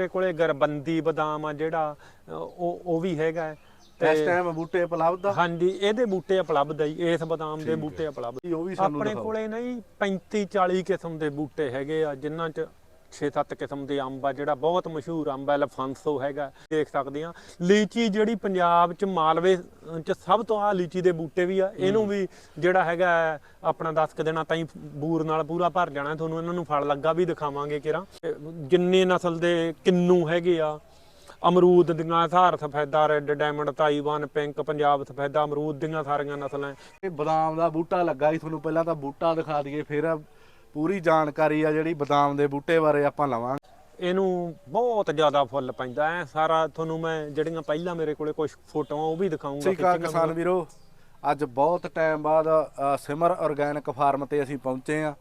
ਮੇਰੇ ਕੋਲੇ ਗਰਬੰਦੀ ਬਦਾਮ ਆ ਜਿਹੜਾ ਉਹ ਉਹ ਵੀ ਹੈਗਾ। ਇਸ ਟਾਈਮ ਬੂਟੇ ਉਪਲਬਧ ਆ। ਹਾਂਜੀ ਇਹਦੇ ਬੂਟੇ ਉਪਲਬਧ ਆ ਜੀ ਇਸ ਬਦਾਮ ਦੇ ਬੂਟੇ ਉਪਲਬਧ ਜੀ, ਉਹ ਵੀ ਸਾਨੂੰ ਆਪਣੇ ਕੋਲੇ ਨਹੀਂ 35 40 ਕਿਸਮ ਦੇ ਬੂਟੇ ਹੈਗੇ ਆ ਜਿਨ੍ਹਾਂ ਚ 6-7 ਕਿਸਮ ਦੇ ਅੰਬ ਆ, ਜਿਹੜਾ ਬਹੁਤ ਮਸ਼ਹੂਰ ਅੰਬ ਹੈ ਲਫਾਂਸੋ ਹੈਗਾ, ਦੇਖ ਸਕਦੇ ਆ ਲੀਚੀ ਜਿਹੜੀ ਪੰਜਾਬ ਚ ਮਾਲਵੇ ਚ ਸਭ ਤੋਂ ਆ ਲੀਚੀ ਦੇ ਬੂਟੇ ਵੀ ਆ, ਇਹਨੂੰ ਵੀ ਜਿਹੜਾ ਹੈਗਾ ਆਪਣਾ 10 ਕੁ ਦਿਨਾਂ ਤਾਈਂ ਬੂਰ ਨਾਲ ਪੂਰਾ ਭਰ ਜਾਣਾ, ਤੁਹਾਨੂੰ ਇਹਨਾਂ ਨੂੰ ਫਲ ਲੱਗਾ ਵੀ ਦਿਖਾਵਾਂਗੇ ਕਿਰਾਂ। ਜਿੰਨੇ ਨਸਲ ਦੇ ਕਿੰਨੂ ਹੈਗੇ ਆ, ਅਮਰੂਦ ਦੀਆਂ ਹਥਾਰ ਸਫੈਦਾ, red, diamond, Taiwan, pink, Punjab ਸਫੈਦਾ, ਅਮਰੂਦ ਦੀਆਂ ਸਾਰੀਆਂ ਨਸਲਾਂ। ਇਹ ਬਦਾਮ ਦਾ ਬੂਟਾ ਲੱਗਾ ਸੀ ਤੁਹਾਨੂੰ, ਪਹਿਲਾਂ ਤਾਂ ਬੂਟਾ ਦਿਖਾ ਦਈਏ, ਫਿਰ ਪੂਰੀ ਜਾਣਕਾਰੀ ਆ ਜਿਹੜੀ ਬਦਾਮ ਦੇ ਬੂਟੇ ਬਾਰੇ ਆਪਾਂ ਲਵਾਂਗੇ। ਇਹਨੂੰ ਬਹੁਤ ਜ਼ਿਆਦਾ ਫੁੱਲ ਪੈਂਦਾ ਐ ਸਾਰਾ ਤੁਹਾਨੂੰ ਮੈਂ ਜਿਹੜੀਆਂ ਪਹਿਲਾਂ ਮੇਰੇ ਕੋਲੇ ਕੁਝ ਫੋਟੋਆਂ ਉਹ ਵੀ ਦਿਖਾਉਂਗਾ ਅਕਾਲ ਕਿਸਾਨ ਵੀਰੋ। ਅੱਜ ਬਹੁਤ ਟਾਈਮ ਬਾਅਦ ਸਿਮਰ ਆਰਗੈਨਿਕ ਫਾਰਮ ਤੇ ਅਸੀਂ ਪਹੁੰਚੇ ਆ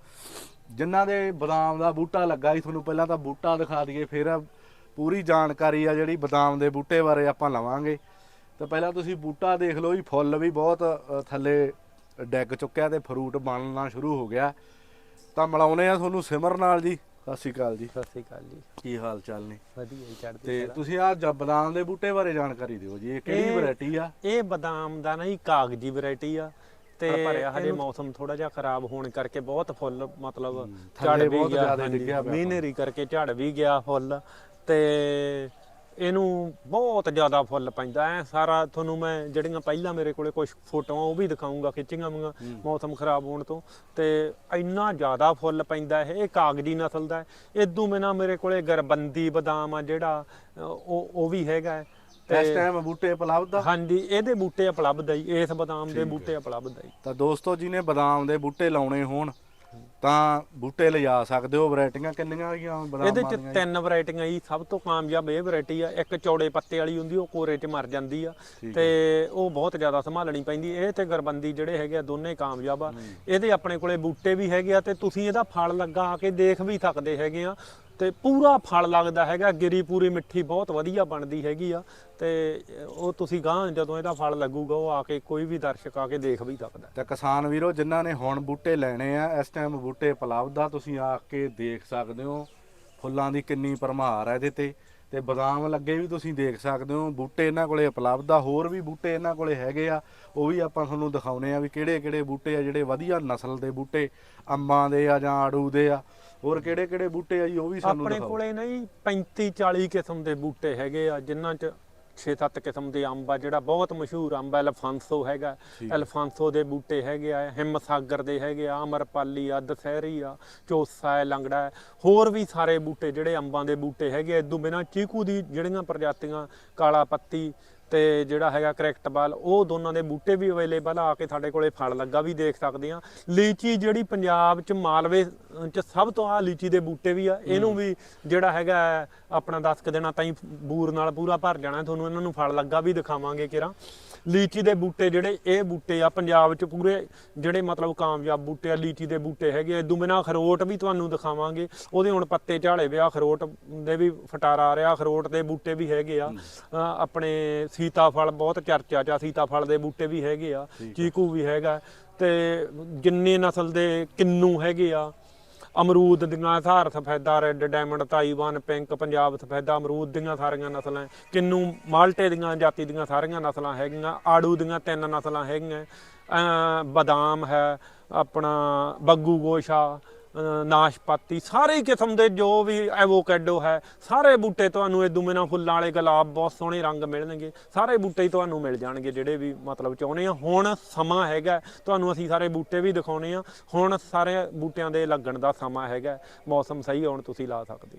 ਜਿਨ੍ਹਾਂ ਦੇ ਬਦਾਮ ਦਾ ਬੂਟਾ ਲੱਗਾ ਸੀ ਤੁਹਾਨੂੰ ਪਹਿਲਾਂ ਤਾਂ ਬੂਟਾ ਦਿਖਾ ਦਈਏ ਫਿਰ ਪੂਰੀ ਜਾਣਕਾਰੀ ਆ ਜਿਹੜੀ ਬਦਾਮ ਦੇ ਬੂਟੇ ਬਾਰੇ ਆਪਾਂ ਲਵਾਂਗੇ। ਤਾਂ ਪਹਿਲਾਂ ਤੁਸੀਂ ਬੂਟਾ ਦੇਖ ਲਓ ਜੀ ਫੁੱਲ ਵੀ ਬਹੁਤ ਥੱਲੇ ਡਿੱਗ ਚੁੱਕਿਆ ਤੇ ਫਰੂਟ ਬਣਨਾ ਸ਼ੁਰੂ ਹੋ ਗਿਆ। ਤਾਂ ਮਿਲਾਉਨੇ ਆ ਤੁਹਾਨੂੰ ਸਿਮਰ ਨਾਲ ਜੀ। ਸਤਿ ਸ਼੍ਰੀ ਅਕਾਲ ਜੀ। ਸਤਿ ਸ੍ਰੀ ਅਕਾਲ ਜੀ। ਕੀ ਹਾਲ ਚਾਲ ਨੇ? ਵਧੀਆ ਹੀ ਚੜ੍ਹਦੀ ਤੇ ਕਲਾ। ਤੁਸੀਂ ਆ ਬਦਾਮ ਦੇ ਬੂਟੇ ਬਾਰੇ ਜਾਣਕਾਰੀ ਦਿਓ ਜੀ। ਇਹ ਕਿਹੜੀ ਇਹ- ਵੈਰਾਈਟੀ ਆ? ਇਹ ਬਦਾਮ ਦਾ ਨਾ ਹੀ ਕਾਗਜੀ ਵੈਰਾਈਟੀ ਆ। ਤੇ ਪਰ ਭਰਿਆ ਹਜੇ ਇਹਨੂੰ- ਮੌਸਮ ਥੋੜਾ ਜਿਹਾ ਖਰਾਬ ਹੋਣ ਕਰਕੇ ਬਹੁਤ ਫੁੱਲ ਮਤਲਬ ਝੜ ਥੱਲੇ ਵੀ ਬਹੁਤ ਗਿਆ ਜ਼ਿਆਦਾ ਹਾਂਜੀ, ਡਿੱਗਿਆ ਪਿਆ। ਮੀਨੇਰੀ ਕਰਕੇ ਝੜ ਵੀ ਗਿਆ ਫੁੱਲ। ਤੇ ਇਹਨੂੰ ਬਹੁਤ ਜ਼ਿਆਦਾ ਫੁੱਲ ਪੈਂਦਾ ਐ ਸਾਰਾ ਤੁਹਾਨੂੰ ਮੈਂ ਜਿਹੜੀਆਂ ਪਹਿਲਾਂ ਮੇਰੇ ਕੋਲੇ ਕੁਝ ਫੋਟੋਆਂ ਉਹ ਵੀ ਦਿਖਾਉਂਗਾ ਖਿੱਚੀਆਂ ਵੀਆਂ ਮੌਸਮ ਖਰਾਬ ਹੋਣ ਤੋਂ। ਤੇ ਇੰਨਾ ਜ਼ਿਆਦਾ ਫੁੱਲ ਪੈਂਦਾ ਇਹ ਇਹ ਕਾਗਜੀ ਨਸਲ ਦਾ ਇਦੋਂ ਬਿਨਾ ਮੇਰੇ ਕੋਲੇ ਗਰਬੰਦੀ ਬਦਾਮ ਆ ਜਿਹੜਾ ਉਹ ਉਹ ਵੀ ਹੈਗਾ। ਇਸ ਟਾਈਮ ਬੂਟੇ ਉਪਲਬਧ ਆ। ਹਾਂਜੀ ਇਹਦੇ ਬੂਟੇ ਉਪਲਬਧ ਆ ਜੀ ਇਸ ਬਦਾਮ ਦੇ ਬੂਟੇ ਉਪਲਬਧ ਆ ਜੀ। ਤਾਂ ਦੋਸਤੋ ਜਿਹਨੇ ਬਦਾਮ ਦੇ ਬੂਟੇ ਲਾਉਣੇ ਹੋਣ ਤਾਂ ਬੂਟੇ ਲਿਜਾ ਸਕਦੇ ਹੋ ਵੈਰਾਈਟੀਆਂ ਕਿੰਨੀਆਂ ਹੈਗੀਆਂ ਬਦਾਮ ਇਹਦੇ ਚ? ਤਿੰਨ ਵੈਰਾਈਟੀਆਂ ਜੀ ਸਭ ਤੋਂ ਕਾਮਯਾਬ ਇਹ ਵੈਰਾਈਟੀ ਆ ਇੱਕ ਚੌੜੇ ਪੱਤੇ ਵਾਲੀ ਹੁੰਦੀ ਉਹ ਕੋਰੇ 'ਚ ਮਰ ਜਾਂਦੀ ਆ ਤੇ ਉਹ ਬਹੁਤ ਜ਼ਿਆਦਾ ਸੰਭਾਲਣੀ ਪੈਂਦੀ ਇਹ ਤੇ ਗਰਬੰਦੀ ਜਿਹੜੇ ਹੈਗੇ ਆ ਦੋਨੇ ਕਾਮਯਾਬ ਆ। ਇਹਦੇ ਆਪਣੇ ਕੋਲੇ ਬੂਟੇ ਵੀ ਹੈਗੇ ਆ ਤੇ ਤੁਸੀਂ ਇਹਦਾ ਫਲ ਲੱਗਾ ਆ ਕੇ ਦੇਖ ਵੀ ਸਕਦੇ ਹੈਗੇ ਆ। ਤੇ ਪੂਰਾ ਫਲ ਲੱਗਦਾ ਹੈਗਾ, ਗਿਰੀ ਪੂਰੀ ਮਿੱਠੀ ਬਹੁਤ ਵਧੀਆ ਬਣਦੀ ਹੈਗੀ ਆ, ਤੇ ਉਹ ਤੁਸੀਂ ਗਾਂ ਜਦੋਂ ਇਹਦਾ ਫਲ ਲੱਗੂਗਾ, ਉਹ ਆ ਕੇ ਕੋਈ ਵੀ ਦਰਸ਼ਕ ਆ ਕੇ ਦੇਖ ਵੀ ਸਕਦਾ। ਤਾਂ ਕਿਸਾਨ ਵੀਰੋ, ਜਿਨ੍ਹਾਂ ਨੇ ਹੁਣ ਬੂਟੇ ਲੈਣੇ ਆ, ਇਸ ਟਾਈਮ ਬੂਟੇ ਉਪਲਬਧ ਆ, ਤੁਸੀਂ ਆ ਕੇ ਦੇਖ ਸਕਦੇ ਹੋ। ਫੁੱਲਾਂ ਦੀ ਕਿੰਨੀ ਭਰਮਾਰ ਹੈ ਇਹਦੇ ਤੇ। ਤੇ ਬਦਾਮ ਲੱਗੇ ਵੀ ਤੁਸੀਂ ਦੇਖ ਸਕਦੇ ਹੋ ਬੂਟੇ ਇਹਨਾਂ ਕੋਲੇ ਉਪਲਬਧ ਆ ਹੋਰ ਵੀ ਬੂਟੇ ਇਹਨਾਂ ਕੋਲੇ ਹੈਗੇ ਆ ਉਹ ਵੀ ਆਪਾਂ ਤੁਹਾਨੂੰ ਦਿਖਾਉਨੇ ਆ ਵੀ ਕਿਹੜੇ ਕਿਹੜੇ ਬੂਟੇ ਆ ਜਿਹੜੇ ਵਧੀਆ ਨਸਲ ਦੇ ਬੂਟੇ ਅੰਬਾਂ ਦੇ ਆ ਜਾਂ ਆੜੂ ਦੇ ਆ ਹੋਰ ਕਿਹੜੇ ਕਿਹੜੇ ਬੂਟੇ ਆ ਜੀ ਉਹ ਵੀ ਸਾਨੂੰ ਆਪਣੇ ਦਿਖਾਓ। ਕੋਲੇ ਨਹੀਂ 35 40 ਕਿਸਮ ਦੇ ਬੂਟੇ ਹੈਗੇ ਆ ਜਿਨ੍ਹਾਂ ਚ 6-7 ਕਿਸਮ ਦੇ ਅੰਬ ਆ ਜਿਹੜਾ ਬਹੁਤ ਮਸ਼ਹੂਰ ਅੰਬ ਹੈ ਅਲਫਾਂਸੋ ਹੈਗਾ। ਠੀਕ ਅਲਫਾਂਸੋ ਦੇ ਬੂਟੇ ਹੈਗੇ ਆ ਹਿੰਮਸਾਗਰ ਦੇ ਹੈਗੇ ਆ ਅਮਰਪਾਲੀ ਆ ਦਸਹਿਰੀ ਆ ਚੋਸਾ ਹੈ ਲੰਗੜਾ ਹੈ ਹੋਰ ਵੀ ਸਾਰੇ ਬੂਟੇ ਜਿਹੜੇ ਅੰਬਾਂ ਦੇ ਬੂਟੇ ਹੈਗੇ ਆ ਇਦੋਂ ਬਿਨਾਂ ਚੀਕੂ ਦੀ ਜਿਹੜੀਆਂ ਪ੍ਰਜਾਤੀਆਂ ਕਾਲਾ ਪੱਤੀ ਤੇ ਜਿਹੜਾ ਹੈਗਾ ਕਰੈਕਟਬਾਲ ਉਹ ਦੋਨਾਂ ਦੇ ਬੂਟੇ ਵੀ ਅਵੇਲੇਬਲ ਆ ਕੇ ਸਾਡੇ ਕੋਲੇ ਫਲ ਲੱਗਾ ਵੀ ਦੇਖ ਸਕਦੇ ਆ। ਲੀਚੀ ਜਿਹੜੀ ਪੰਜਾਬ ਚ ਮਾਲਵੇ ਚ ਸਭ ਤੋਂ ਆ ਲੀਚੀ ਦੇ ਬੂਟੇ ਵੀ ਆ ਇਹਨੂੰ ਵੀ ਜਿਹੜਾ ਹੈਗਾ ਆਪਣਾ 10 ਕੁ ਦਿਨਾਂ ਤਾਈਂ ਬੂਰ ਨਾਲ ਪੂਰਾ ਭਰ ਜਾਣਾ ਤੁਹਾਨੂੰ ਇਹਨਾਂ ਨੂੰ ਫਲ ਲੱਗਾ ਵੀ ਦਿਖਾਵਾਂਗੇ ਕਿਰਾਂ। ਲੀਚੀ ਦੇ ਬੂਟੇ ਜਿਹੜੇ ਇਹ ਬੂਟੇ ਆ ਪੰਜਾਬ ਚ ਪੂਰੇ ਜਿਹੜੇ ਮਤਲਬ ਕਾਮਯਾਬ ਬੂਟੇ ਆ ਲੀਚੀ ਦੇ ਬੂਟੇ ਹੈਗੇ ਇਦੋਂ ਬਿਨਾ ਅਖਰੋਟ ਵੀ ਤੁਹਾਨੂੰ ਦਿਖਾਵਾਂਗੇ। ਉਹਦੇ ਹੁਣ ਪੱਤੇ ਝਾੜੇ ਵਿਆ ਅਖਰੋਟ ਦੇ ਵੀ ਫਟਾਰਾ ਆ ਰਿਹਾ ਅਖਰੋਟ ਦੇ ਬੂਟੇ ਵੀ ਹੈਗੇ ਆ। ਆਪਣੇ ਸੀਤਾਫਲ ਬਹੁਤ ਚਰਚਾ ਚ ਆ ਸੀਤਾਫਲ ਦੇ ਬੂਟੇ ਵੀ ਹੈਗੇ ਆ। ਚੀਕੂ ਵੀ ਹੈਗਾ। ਤੇ ਜਿੰਨੇ ਨਸਲ ਦੇ ਕਿੰਨੂ ਹੈਗੇ ਆ ਅਮਰੂਦ ਦੀਆਂ ਹਥਾਰ ਸਫੈਦਾ, red diamond, Taiwan, pink, Punjab ਸਫੈਦਾ, ਅਮਰੂਦ ਦੀਆਂ ਸਾਰੀਆਂ ਨਸਲਾਂ ਹੈ। ਕਿੰਨੂ, ਮਾਲਟੇ ਦੀਆਂ, ਜਾਤੀ ਦੀਆਂ ਸਾਰੀਆਂ ਨਸਲਾਂ ਹੈਗੀਆਂ, ਆੜੂ ਦੀਆਂ ਤਿੰਨ ਨਸਲਾਂ ਹੈਗੀਆਂ ਬਦਾਮ ਹੈ, ਆਪਣਾ ਬੱਗੂ ਗੋਸ਼ਾ ਨਾਸ਼ਪਾਤੀ ਸਾਰੇ ਕਿਸਮ ਦੇ ਜੋ ਵੀ ਐਵੋਕੈਡੋ ਹੈ, ਸਾਰੇ ਬੂਟੇ ਤੁਹਾਨੂੰ ਇਹ ਦੁਮਿਨਾ ਫੁੱਲਾਂ ਵਾਲੇ ਗੁਲਾਬ ਬਹੁਤ ਸੋਹਣੇ ਰੰਗ ਮਿਲਣਗੇ। ਸਾਰੇ ਬੂਟੇ ਹੀ ਤੁਹਾਨੂੰ ਮਿਲ ਜਾਣਗੇ, ਜਿਹੜੇ ਵੀ ਮਤਲਬ ਚਾਹੁੰਦੇ ਆ। ਹੁਣ ਸਮਾਂ ਹੈਗਾ, ਤੁਹਾਨੂੰ ਅਸੀਂ ਸਾਰੇ ਬੂਟੇ ਵੀ ਦਿਖਾਉਣੇ ਆ। ਹੁਣ ਸਾਰੇ ਬੂਟਿਆਂ ਦੇ ਲੱਗਣ ਦਾ ਸਮਾਂ ਹੈਗਾ। ਮੌਸਮ ਸਹੀ ਹੋਣ ਤੁਸੀਂ ਲਾ ਸਕਦੇ